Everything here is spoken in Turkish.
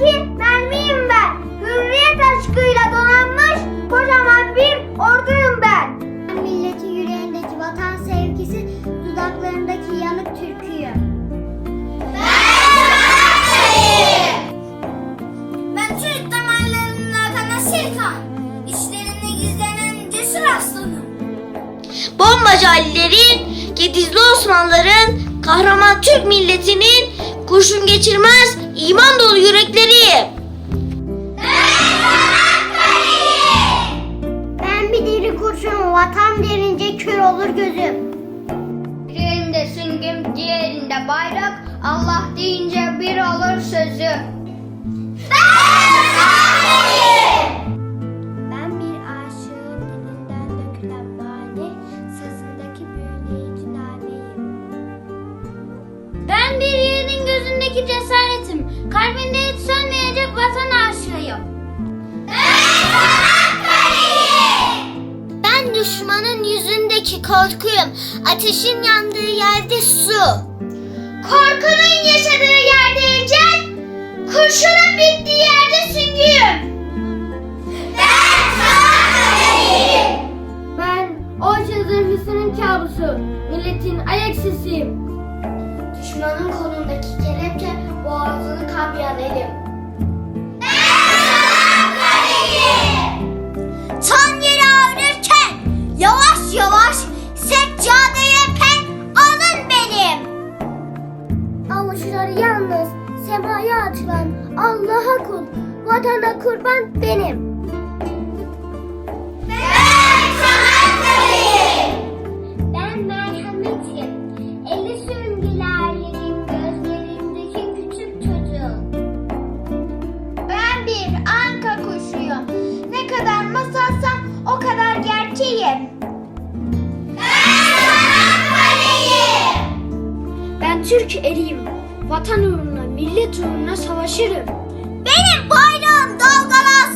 Dünyadaki mermiyim ben. Hürriyet aşkıyla donanmış kocaman bir orduyum ben. Milleti yüreğindeki vatan sevgisi, dudaklarındaki yanık türküyü. Ben Ben Türk damarlarının akana gizlenen cesur aslanım. Bombacı Alilerin, Gedizli Osmanlıların, kahraman Türk milletinin kurşun geçirmez iman dolu yürekleriyim. Ben bir diri kurşun vatan derince kör olur gözüm. Birinde süngüm, diğerinde bayrak. Allah deyince bir olur sözüm. Gözündeki cesaretim. Kalbinde hiç sönmeyecek vatan aşığıyım. Ben düşmanın yüzündeki korkuyum. Ateşin yandığı yerde su. Korkunun yaşadığı yerde ecel, kurşunun bittiği yerde süngüyüm. Ben sana Ben o çözülmüşünün kabusu. Milletin ayak sesiyim. Düşmanın kelepçe boğazını kapyan elim. Tan yeri yavaş yavaş seccadeye pen alın benim. Avuçları yalnız semaya açılan Allah'a kul, vatana kurban benim. Türk eriyim. Vatan uğruna, millet uğruna savaşırım. Benim bayrağım dalgalansın